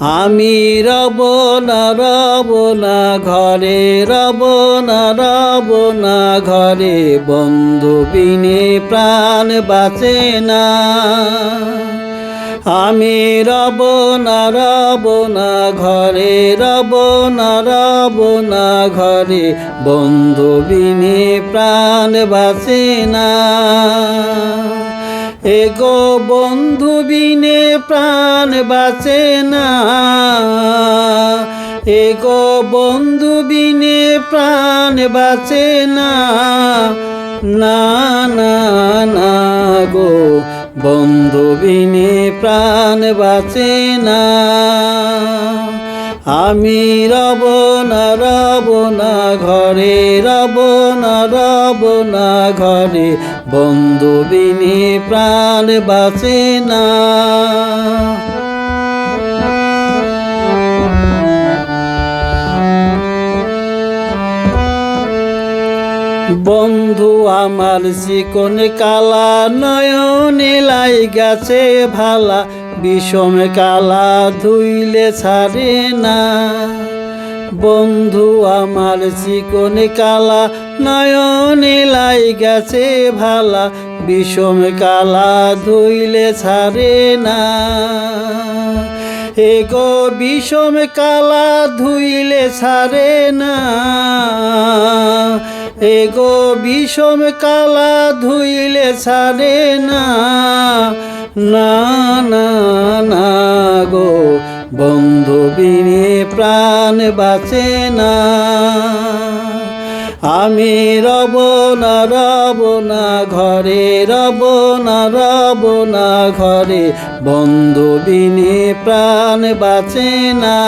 আমি রব না রব না ঘরে, রব না রব না ঘরে, বন্ধু বিনে প্রাণ বাঁচে না। আমি রব না রব না ঘরে, রব না রব না ঘরে, বন্ধু বিনে প্রাণ বাঁচে না। এগো বন্ধু বিনে প্রাণ বাঁচে না। এগো বন্ধু বিনে প্রাণ বাঁচে না। না না না গো বন্ধু বিনে প্রাণ বাঁচে না। আমি রব না রব না ঘরে, রব না রব না ঘরে, বন্ধু বিনে প্রাণ বাঁচে না। বন্ধু, আমার চিকন কালা নয়নে লাই গেছে ভালা। বিষম কালা ধুইলে ছাড়ে না। বন্ধু, আমার চিকন কালা নয়নে লাই গেছে ভালা। বিষম কালা ধুইলে ছাড়ে না। এগো বিষম কালা ধুইলে ছাড়ে না। এগো বিষম কালা ধুইলে ছাড়ে না। না না না গো, বন্ধু বিনে প্রাণ বাঁচে না। আমি রব না রব না, ঘরে রব না রব না, ঘরে বন্ধু বিনে প্রাণ বাঁচে না।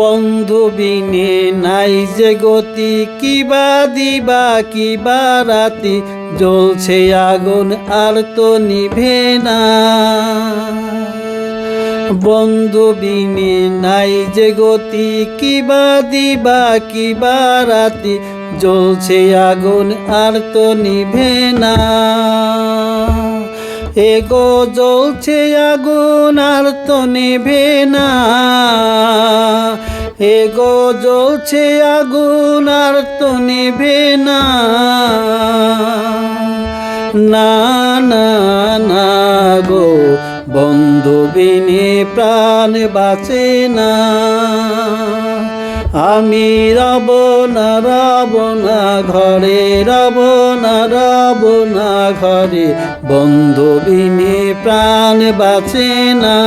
বন্ধু বিনে নাই যে গতি, কিবা দিবা, কিবা রাতি, জ্বলছে আগুন আর তো নিভে না। বন্ধু বিনে নাই যে গতি, কিবা দিবা, কিবা রাতি, জ্বলছে আগুন আর তো নিভে না। এগো জ্বলছে আগুন আর তো নেভে না। এগো জ্বলছে আগুন আর তো নেভে না। না না না গো বন্ধু বিনে প্রাণ বাঁচে না। আমি রব না রব না ঘরে, রব না রব না ঘরে, বন্ধু বিনে প্রাণ বাঁচে না।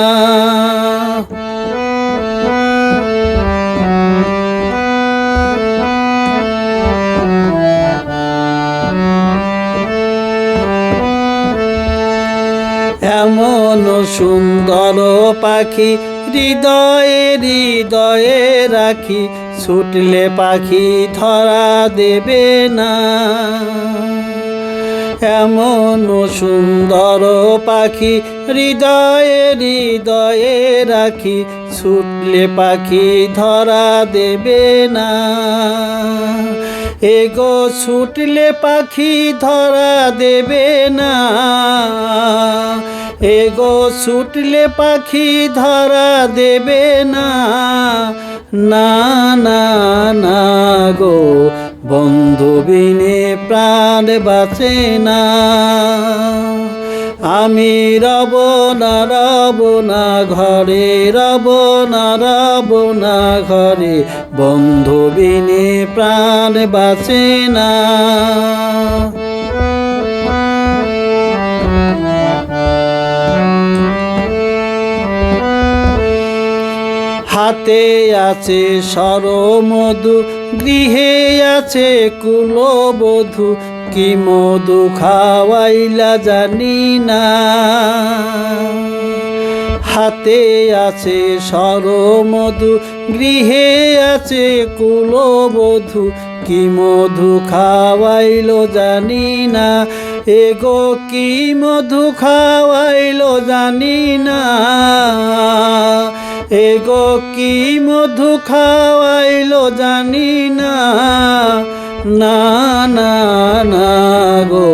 সুন্দর পাখি, হৃদয়ে হৃদয়ে রাখি, ছুটলে পাখি ধরা দেবে না। এমন সুন্দর পাখি, হৃদয়ে হৃদয়ে রাখি, ছুটলে পাখি ধরা দেবে না। এগো, ছুটলে পাখি ধরা দেবে না। এগো ছুটলে পাখি ধরা দেবে না। না না না গো, বন্ধু বিনে প্রাণ বাঁচে না। আমি রব না রব না, ঘরে রব না রব না, ঘরে বন্ধু বিনে প্রাণ বাঁচে না। হাতে আছে সরমধু, গৃহে আছে কুলবধূ, কি মধু খাওয়াইলা জানি না। হাতে আছে সরমধু, গৃহে আছে কুলবধূ, কি মধু খাওয়াইলো জানি না। এগো, কি মধু খাওয়াইলো জানি না। এগো কি মধু খাওয়াইলো জানি না। না না না গো,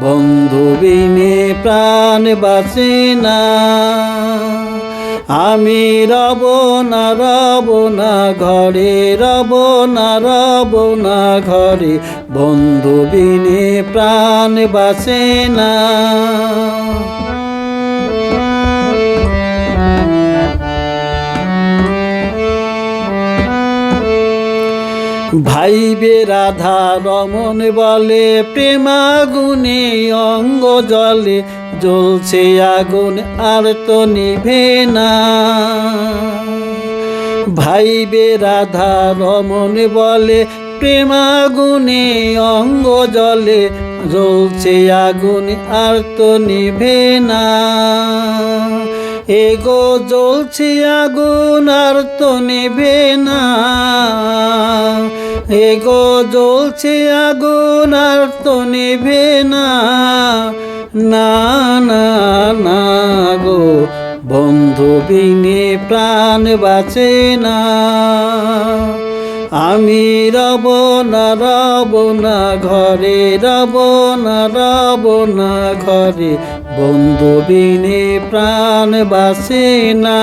বন্ধু বিনে প্রাণ বাঁচে না। আমি রব না রব না, ঘরে রব না রব না, ঘরে বন্ধু বিনে প্রাণ বাঁচে না। ভাইবে রাধা রমন বলে প্রেমাগুনে অঙ্গ জলে জ্বলছে আগুন, আর তো নিভে না। ভাইবে রাধা রমন বলে প্রেমাগুনে অঙ্গ জলে জ্বলছে আগুন, আর তো নিভে না। এগো জ্বলছে আগুন, আর তো নেবে না। এগো জ্বলছে আগুন আর তো নেবে না। না না না গো, বন্ধু বিনে প্রাণ বাঁচে না। আমি রব না রব না, ঘরে রব না রব না, ঘরে বন্ধু বিনে প্রাণ বাসে না।